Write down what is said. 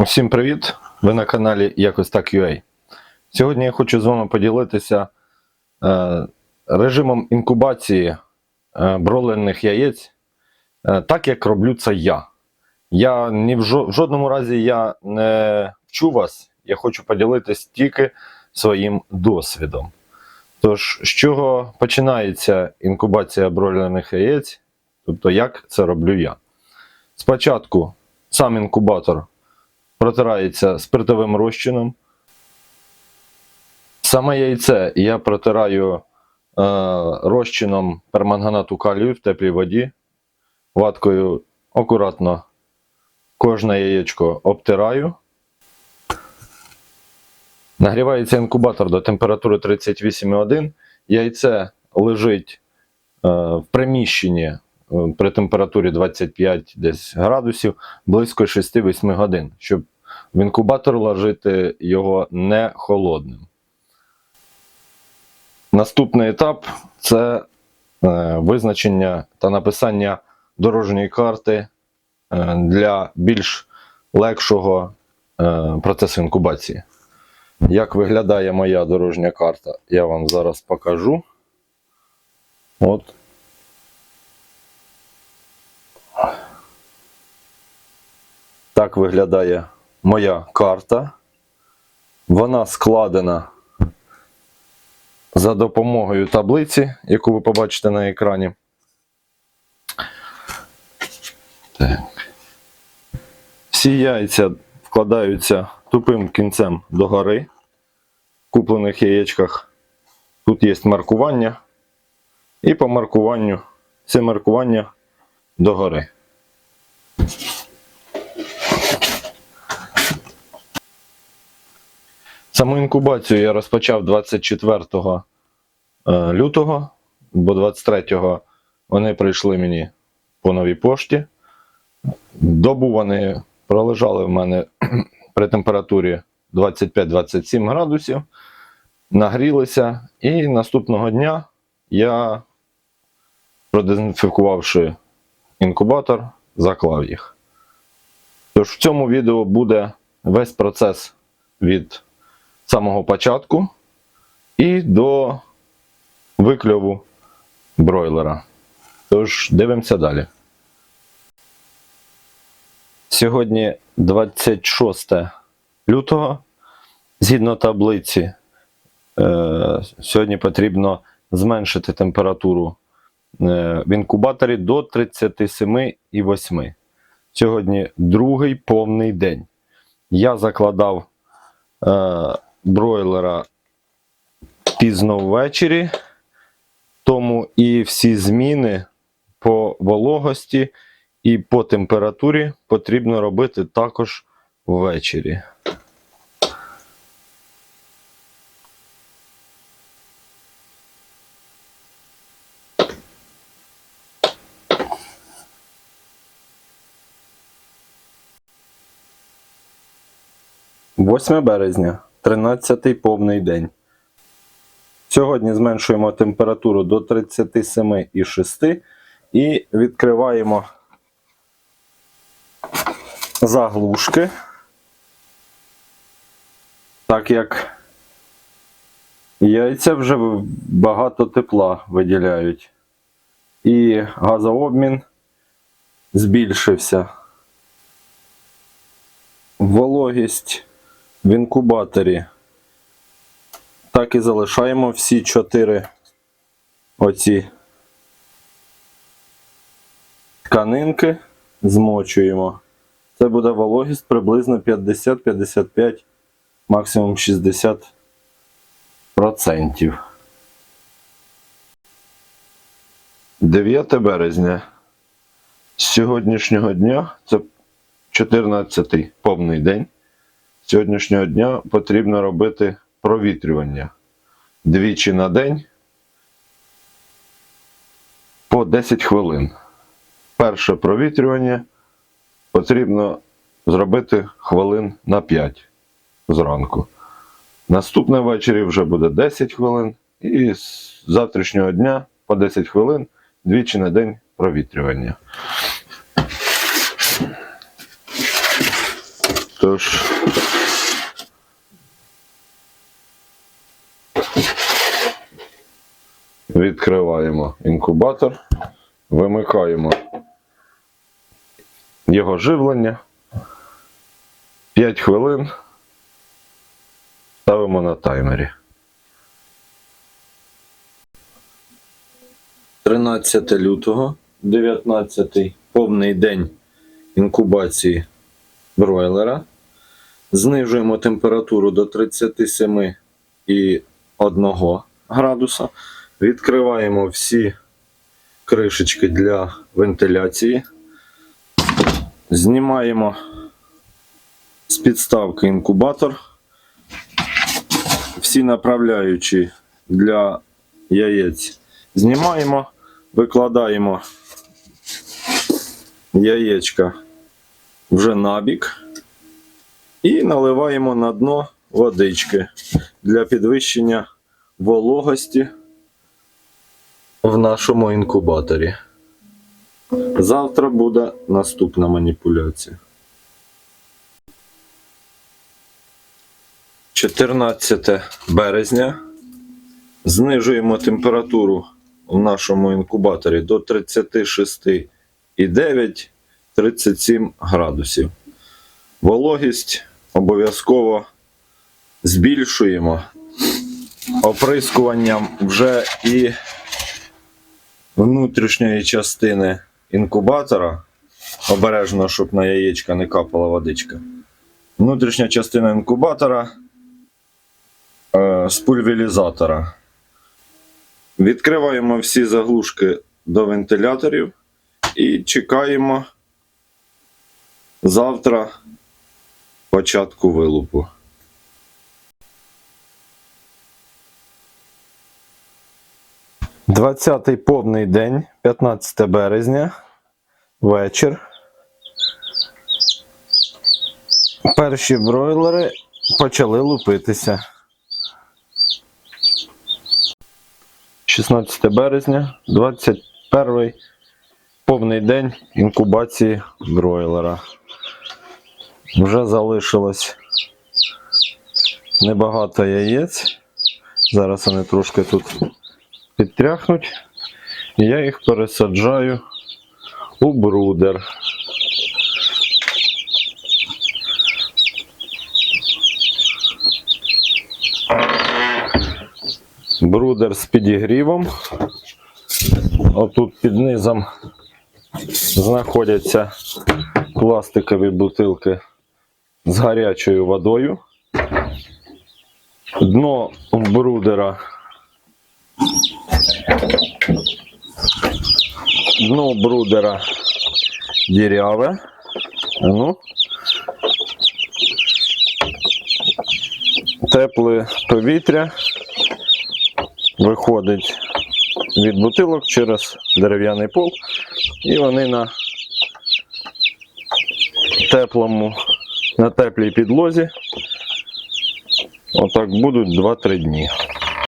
Всім привіт! Ви на каналі Якось так UA. Сьогодні я хочу з вами поділитися е, режимом інкубації е, бройлерних яєць, е, так як роблю це я. Я ні в, жо- в жодному разі я не вчу вас, я хочу поділитися тільки своїм досвідом. Тож, з чого починається інкубація бройлерних яєць, тобто як це роблю я. Спочатку сам інкубатор протирається спиртовим розчином. Саме яйце я протираю е, розчином перманганату калію в теплій воді. Ваткою акуратно кожне яєчко обтираю. Нагрівається інкубатор до температури 38,1. Яйце лежить е, в приміщенні при температурі 25 десь градусів близько 6-8 годин, щоб в інкубатор ложити його не холодним. Наступний етап це е, визначення та написання дорожньої карти е, для більш легшого е, процесу інкубації. Як виглядає моя дорожня карта, я вам зараз покажу. От. Так виглядає моя карта. Вона складена за допомогою таблиці, яку ви побачите на екрані. Так. Всі яйця вкладаються тупим кінцем догори. В куплених яєчках тут є маркування. І по маркуванню це маркування догори. Саму інкубацію я розпочав 24 е, лютого, бо 23-го вони прийшли мені по новій пошті. Добу вони пролежали в мене при температурі 25-27 градусів, нагрілися, і наступного дня я, продезінфікувавши інкубатор, заклав їх. Тож в цьому відео буде весь процес від самого початку і до викльову бройлера. Тож дивимося далі. Сьогодні 26 лютого. Згідно таблиці, е, сьогодні потрібно зменшити температуру е, в інкубаторі до 37,8. Сьогодні другий повний день. Я закладав е, бройлера пізно ввечері, тому і всі зміни по вологості і по температурі потрібно робити також ввечері. Восьме березня, 13-й повний день. Сьогодні зменшуємо температуру до 37,6 і відкриваємо заглушки, так як яйця вже багато тепла виділяють. І газообмін збільшився. Вологість в інкубаторі. Так і залишаємо всі чотири оці тканинки, змочуємо. Це буде вологість приблизно 50-55, максимум 60%. 9 березня. З сьогоднішнього дня, це 14-й повний день. Сьогоднішнього дня потрібно робити провітрювання двічі на день по 10 хвилин. Перше провітрювання потрібно зробити хвилин на 5 зранку. Наступне ввечері вже буде 10 хвилин, і з завтрашнього дня по 10 хвилин двічі на день провітрювання. Тож. Відкриваємо інкубатор, вимикаємо його живлення. 5 хвилин. Ставимо на таймері. 13 лютого, 19 повний день інкубації бройлера. Знижуємо температуру до 37,1 градуса. Відкриваємо всі кришечки для вентиляції. Знімаємо з підставки інкубатор. Всі направляючі для яєць знімаємо, викладаємо яєчка вже набік і наливаємо на дно водички для підвищення вологості в нашому інкубаторі. Завтра буде наступна маніпуляція. 14 березня. Знижуємо температуру в нашому інкубаторі до 36,9-37 градусів. Вологість обов'язково збільшуємо оприскуванням вже і внутрішньої частини інкубатора. Обережно, щоб на яєчка не капала водичка. Внутрішня частина інкубатора е, з пульверізатора. Відкриваємо всі заглушки до вентиляторів і чекаємо завтра початку вилупу. Двадцятий повний день, 15 березня, вечір. Перші бройлери почали лупитися. 16 березня, 21 повний день інкубації бройлера. Вже залишилось небагато яєць. Зараз вони трошки тут підтряхнуть. І я їх пересаджаю у брудер. Брудер з підігрівом. Отут під низом знаходяться пластикові бутилки з гарячою водою. Дно брудера. Дно брудера діряве. Ну. Тепле повітря виходить від бутилок через дерев'яний пол, і вони на теплому, на теплій підлозі отак будуть 2-3 дні.